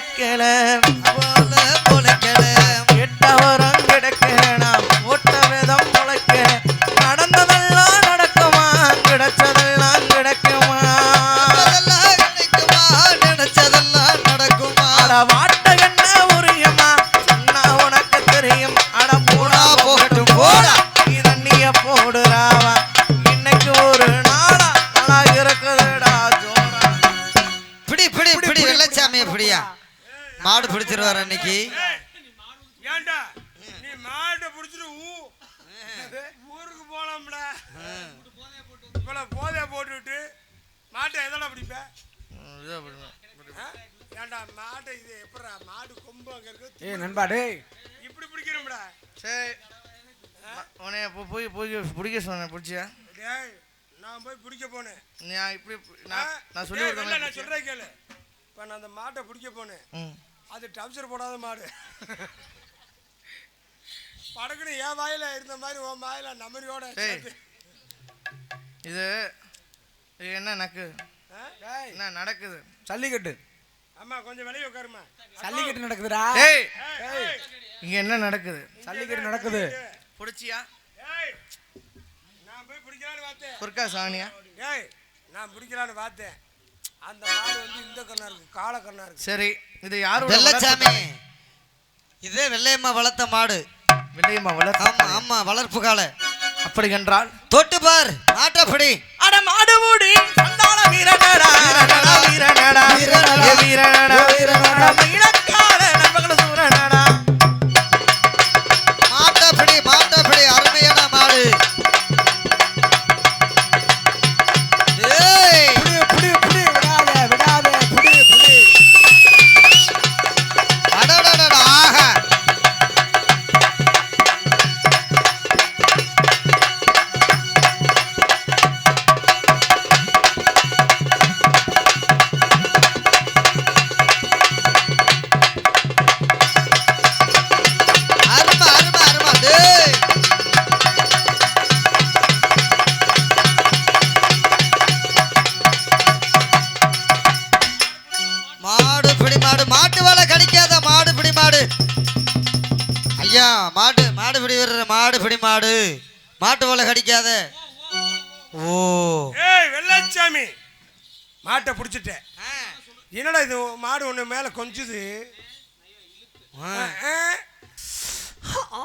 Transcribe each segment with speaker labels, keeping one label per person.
Speaker 1: விதம்
Speaker 2: போல பொழைக்கல மாடு பிடிச்சிருவாரு அன்னைக்கு
Speaker 3: ஏன்டா நீ மாட்டை பிடிச்சிட்டு ஊ ஊருக்கு போலாம்டா. இவ்வளோ போதைய போட்டுவிட்டு மாட்டை எதடா பிடிப்ப? ஆ? ஏன்டா மாட்டை இது எப்படா? மாடு கொம்பு அங்கே இருக்கு.
Speaker 4: ஏய் நண்பா டேய்.
Speaker 3: இப்படி பிடிக்கணும்டா
Speaker 1: சரி. உன்னைய போ- போய் போய் பிடிக்க சொன்னேன் பிடிச்சியா?
Speaker 3: டேய் நான் போய் பிடிக்க போனேன்.
Speaker 1: நான் இப்படி? நான் நான் சொல்லி
Speaker 3: நான்? சொல்றேன் கேளு. இப்போ நான் அந்த மாட்டை பிடிக்க போனேன். அது டப்சர் போடாத மாடு. படக்குன்னு என் வாயில இருந்த மாதிரி உன் வாயில. சேர்த்து.
Speaker 1: இது இது என்ன நக்கு? என்ன நடக்குது?
Speaker 4: சல்லிக்கட்டு
Speaker 3: அம்மா கொஞ்சம் வெளியே உட்காருமா
Speaker 4: சல்லிக்கட்டு நடக்குதுடா.
Speaker 1: இங்க என்ன நடக்குது?
Speaker 4: சல்லிக்கட்டு நடக்குது.
Speaker 1: பிடிச்சியா?
Speaker 3: ஏய், நான் போய் பிடிக்கலான்னு பார்த்தேன்.
Speaker 1: குறுக்கா சாணியா
Speaker 3: ஏய் நான் பிடிக்கலான்னு பார்த்தேன். அந்த மாடு வந்து இந்த கண்ணா இருக்கு கால கண்ணா இருக்கு.
Speaker 1: சரி இது யாரோட
Speaker 2: வெள்ளச்சாமி. இதே வெள்ளையம்மா வளர்த்த மாடு?
Speaker 1: வெள்ளையம்மா வளர்ப்பு
Speaker 2: ஆமா ஆமா வளர்ப்பு கால
Speaker 1: அப்படி என்றால்?
Speaker 2: தொட்டு பார் மாட்டை பிடி
Speaker 1: அட மாடு மூடி சண்டாள வீரனடா. வீரனடா வீரனடா
Speaker 2: வீரனடா.
Speaker 1: வீரனடா.
Speaker 2: மாடு மாடு பிடி வர்ற மாடு பிடி மாடு. மாட்டு வேலை கடிக்காத. ஓ.
Speaker 3: ஏய் வெள்ளச்சாமி. மாட்டை பிடிச்சிட்டேன் என்னடா இது மாடு ஒன்று மேலே கொஞ்சுது?
Speaker 2: ஆ.
Speaker 3: ஆ, ஆ.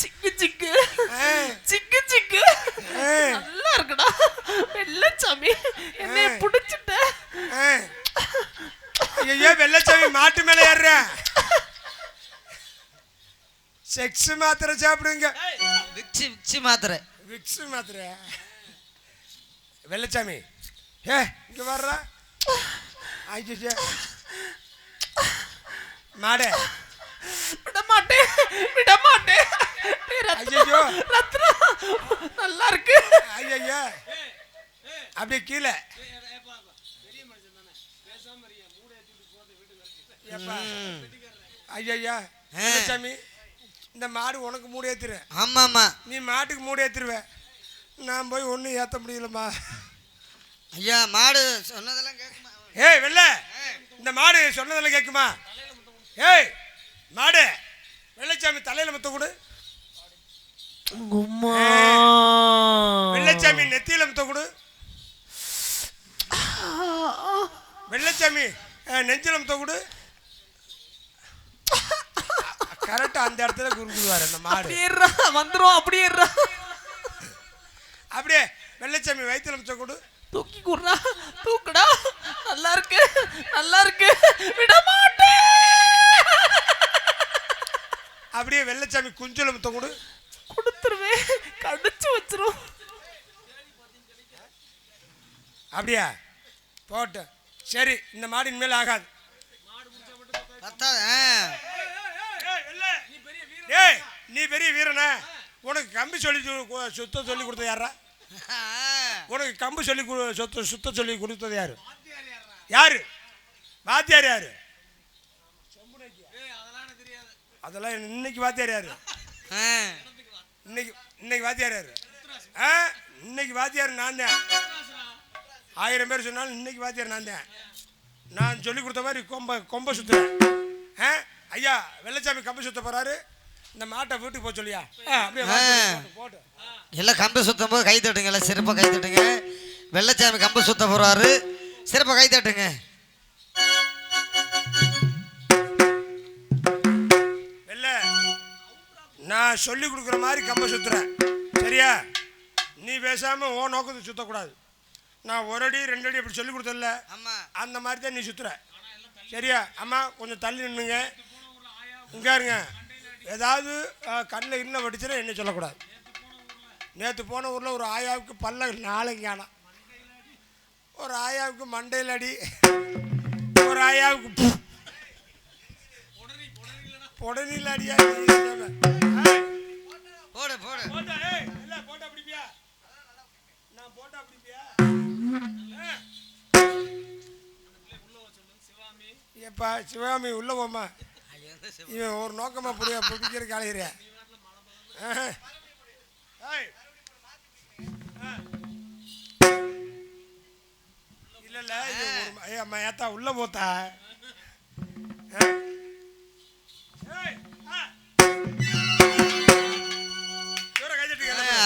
Speaker 5: சிக்கு சிக்கு
Speaker 3: ஆ,
Speaker 5: சிக்கு சிக்கு
Speaker 3: ஆ,
Speaker 5: நல்லா இருக்குடா வெள்ளச்சாமி என்னைய
Speaker 3: ஆ.
Speaker 5: புடிச்சிட்ட
Speaker 3: ஆ. ஐயையோ வெள்ளச்சாமி மாட்டு மேலே ஏறுற செக்ஸ் மாத்திரை சாப்பிடுங்க.
Speaker 2: விக்சி விக்சி மாத்திரை.
Speaker 3: விக்ஸ் மாத்திரை. வெள்ளச்சாமி ஏ இங்க வர்றா. ஐயோ மாடே.
Speaker 5: விட மாட்டேன் விட மாட்டேன் டேய் ரத்னா, நல்லா இருக்கு.
Speaker 3: ஐயய்யா அப்படியே கீழே. ஏப்பா. ஐயய்யா வெள்ளச்சாமி. இந்த மாடு உனக்கு மூடி ஏத்துரு
Speaker 2: ஆமா ஆமா
Speaker 3: நீ மாட்டுக்கு மூடி ஏத்துருவ நான் போய் ஒன்றும் ஏற்ற முடியலம்மா.
Speaker 2: ஐயா மாடு சொன்னதெல்லாம் கேட்குமா
Speaker 3: ஏய் வெள்ள. இந்த மாடு சொன்னதெல்லாம் கேட்குமா ஏய் மாடு வெள்ளச்சாமி தலையில முத்த கொடு. வெள்ளச்சாமி நெத்தியில முத்த கொடு. வெள்ளச்சாமி நெஞ்சில முத்த கொடு. கரெக்டா அந்த இடத்துல குறுக்குவார் அந்த மாடு.
Speaker 5: வந்துரும் அப்படியே.
Speaker 3: அப்படியே வெள்ளச்சாமி வயிற்றுல முத்த கொடு.
Speaker 5: தூக்கி குடுறா தூக்குடா. நல்லா இருக்கு நல்லா இருக்கு. விட மாட்டேன்
Speaker 3: அப்படியே வெள்ளச்சாமி குஞ்சுல முத்த கொடு.
Speaker 5: கொடுத்துருவேன் கடிச்சு வச்சிரும்.
Speaker 3: அப்படியா? போட்டு. சரி இந்த மாடு இனிமேல் ஆகாது.
Speaker 2: பத்தாது.
Speaker 3: ஏய் நீ பெரிய வீரனா? உனக்கு கம்பி சொல்லி சுத்த சொல்லி கொடுத்தது யாரா உனக்கு கம்பு சொல்லி கு- சுத்த சுத்த சொல்லி கொடுத்தது யாரு? யாரு? வாத்தியார் யாரு? அதெல்லாம் இன்னைக்கு வாத்தியார் யாரு?
Speaker 2: ஆ.
Speaker 3: இன்னைக்கு இன்னைக்கு வாத்தியார் யாரு? ஆ இன்னைக்கு வாத்தியார் நான் தான். ஆயிரம் பேர் சொன்னாலும் இன்னைக்கு வாத்தியார் நான் தான். நான் சொல்லி கொடுத்த மாதிரி கொம்ப கொம்ப சுத்துறேன். ஆ ஐயா வெள்ளச்சாமி கம்பு சுத்த போறாரு. இந்த மாட்டை வீட்டுக்கு போக சொல்லியா? அப்படியே. போட்டு,
Speaker 2: எல்லாம் கம்பு சுத்தும் போது கை தட்டுங்க எல்லாம் சிறப்பாக கை தட்டுங்க. வெள்ளச்சாமி கம்பு சுத்த போறாரு. சிறப்பாக கை தட்டுங்க.
Speaker 3: வெள்ள நான் சொல்லி கொடுக்குற மாதிரி கம்ப சுத்துறேன். சரியா? நீ பேசாம ஓ நோக்கத்துக்கு சுத்தக்கூடாது. நான் ஒரு அடி ரெண்டு அடி அப்படி சொல்லி கொடுத்தல அந்த மாதிரி தான் நீ சுத்துற. சரியா? அம்மா கொஞ்சம் தள்ளி நின்னுங்க. இங்க இருங்க ஏதாவது கண்ணில் இன்னும் வடிச்சுனா என்ன சொல்லக்கூடாது நேற்று போன ஊரில் ஒரு ஆயாவுக்கு பல்ல நாளைக்கு ஒரு ஆயாவுக்கு மண்டையில் அடி ஒரு ஆயாவுக்கு. புடனில் அடியா
Speaker 2: போடு போடு
Speaker 3: போட்டா, பிடிப்பியா? நான் போட்டா பிடிப்பியா? ஆ. ஏப்பா சிவகாமி உள்ள போமா இவன் ஒரு நோக்கமா புரிய பிடிக்கிற காலையிற இல்ல இல்ல அம்மா ஏத்தா உள்ள போத்தா.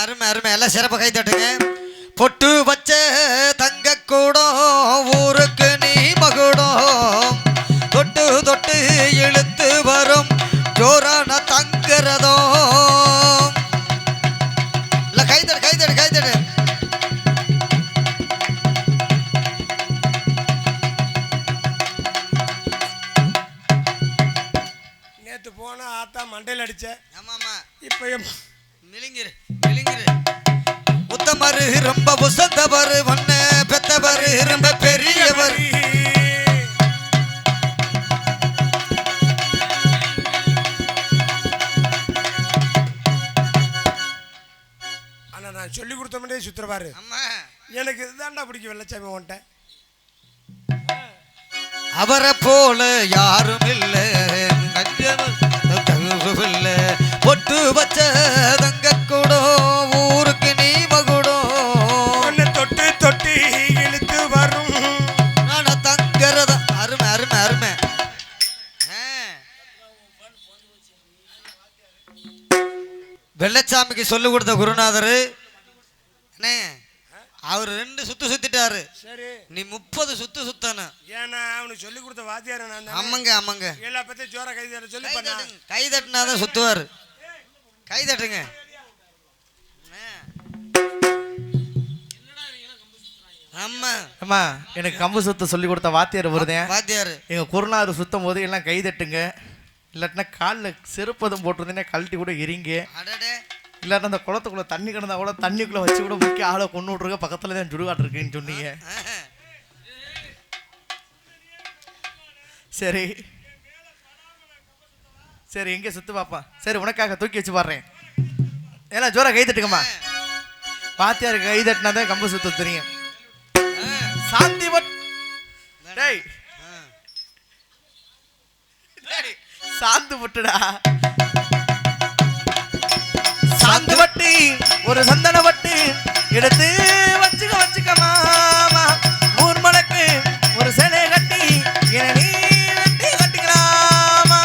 Speaker 2: அருமை அருமை. எல்லாம் சிறப்பாக கை தட்டுங்க. பொட்டு வச்ச
Speaker 3: நேத்து போன ஆத்தா மண்டையில் அடிச்ச.
Speaker 2: ஆமா ஆமா
Speaker 3: இப்போ
Speaker 2: மிளிங்கிரு மிளிங்கிரு உத்தமரு ரொம்ப உசந்தவரு மண்ண பெத்தவரு ரொம்ப பெரியவர்.
Speaker 3: நான் சொல்லி கொடுத்த மாதிரியே சுத்துறவாரு எனக்கு இதுதான்டா பிடிக்கும் வெள்ளச்சாமி உன்ட்ட
Speaker 2: அவரை போல யாரும் இல்ல. இல்ல பொட்டு வச்ச தங்க கூடம் ஊருக்கு நீ
Speaker 3: உன்னை தொட்டு தொட்டு இழுத்து வரும்.
Speaker 2: ஆனா தங்கறத அருமை அருமை அருமை. வெள்ளச்சாமிக்கு சொல்லி கொடுத்த குருநாதர் அண்ணே அவர் ரெண்டு சுத்து சுத்திட்டாரு.
Speaker 3: சரி.
Speaker 2: நீ முப்பது சுத்து சுத்தணும்.
Speaker 3: ஏன்னா அவனுக்கு சொல்லி கொடுத்த வாத்தியார நான் தானே.
Speaker 2: ஆமாங்க ஆமாங்க.
Speaker 3: எல்லா பத்தியும் ஜோர கை தட்ட சொல்லி
Speaker 2: கை தட்டினாதான் சுத்துவார். கை தட்டுங்க. ஆமா.
Speaker 1: அம்மா எனக்கு கம்பு சுத்த சொல்லி கொடுத்த வாத்தியார் வருதேன்
Speaker 2: வாத்தியாரு.
Speaker 1: எங்க குருநாதர் சுத்தம் போது எல்லாம் கை தட்டுங்க. இல்லாட்டினா காலில் செருப்பதும் போட்டிருந்தீங்கன்னா கழட்டி கூட எரிங்க. இல்லாட்ட அந்த குளத்துக்குள்ள தண்ணி கிடந்தா கூட தண்ணிக்குள்ள வச்சு கூட முக்கிய ஆளை கொண்டு விட்ருக்க பக்கத்துல தான் சுடுகாட்டு இருக்குன்னு சொன்னீங்க. சரி. சரி எங்கே சுத்து பாப்பா? சரி உனக்காக தூக்கி வச்சு பாடுறேன். ஏன்னா ஜோரா கை தட்டுக்கம்மா வாத்தியாருக்கு கை தட்டினா தான் கம்பு சுத்த தெரியும். சாந்தி பட் டேய் சாந்து பட்டுடா. ஒரு சந்தன பட்டு எடுத்து வச்சுக்க வச்சுக்க மாமா. ஊர் மலக்கு ஒரு சேலை கட்டி என நீ கட்டிக்கலாமா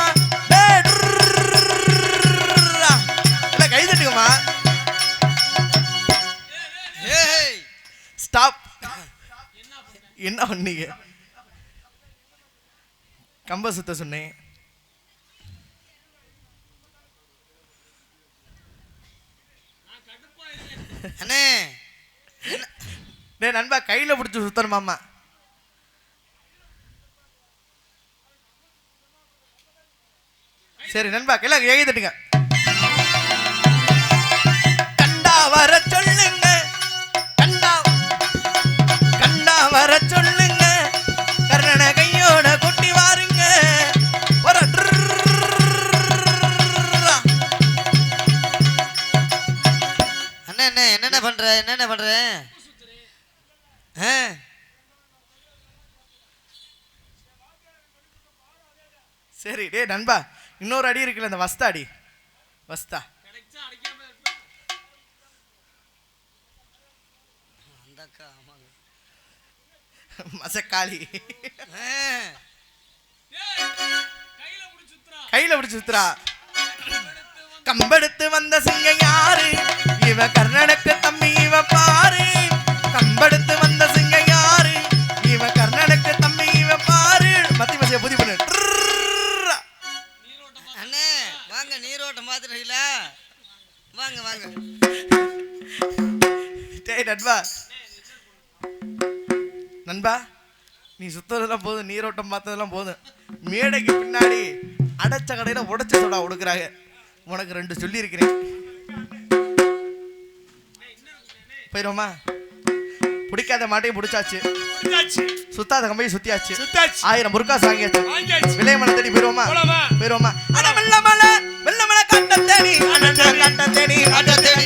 Speaker 1: கை தட்டுக்குமா
Speaker 2: ஏய்
Speaker 1: ஸ்டாப் என்ன பண்ணீங்க? கம்ப சுத்த சொன்னேன்.
Speaker 2: அண்ணே.
Speaker 1: நண்பா கையில பிடிச்சி சுத்தணுமாமா சரி நண்பா எல்லாம் எழுதிட்டுங்க கண்டா வர
Speaker 2: பண்ணுறேன்
Speaker 1: சரி டே நண்பா இன்னொரு அடி இருக்குல்ல அந்த வஸ்தா அடி. வஸ்தா. மசக்காளி. கையில பிடிச்சு சுத்துறா. கம்பெடுத்து வந்த சிங்க யாரு? இவ கர்நாடக தம்பி இவ பாரு. கம்பெடுத்து வந்த சிங்க யாரு? இவ கர்நாடக தம்பி இவ பாரு. மத்தி மசிய புதி பண்ணு.
Speaker 2: அண்ணே வாங்க நீரோட்டம் பார்த்துட்டீங்களா வாங்க வாங்க.
Speaker 1: டேய் நண்பா. நண்பா நீ சுத்ததெல்லாம் போதும் நீரோட்டம் பார்த்ததெல்லாம் போதும். மேடைக்கு பின்னாடி அடைச்ச கடையில உடைச்ச சோடா கொடுக்குறாங்க உனக்கு ரெண்டு சொல்லி போயிடுவோமா பிடிக்காத மாட்டையும் பிடிச்சாச்சு. சுத்தாத கம்பையும் சுத்தியாச்சு. ஆயிரம் முருக்கா சாங்கியாச்சு
Speaker 3: வாங்கியாச்சு.
Speaker 1: விலைமலை தேடி போயிருவோமா? போயிருவோமா அட வெள்ளமலை வெள்ளமலை கட்ட தேடி காட்ட தேடி
Speaker 2: காட்ட தேடி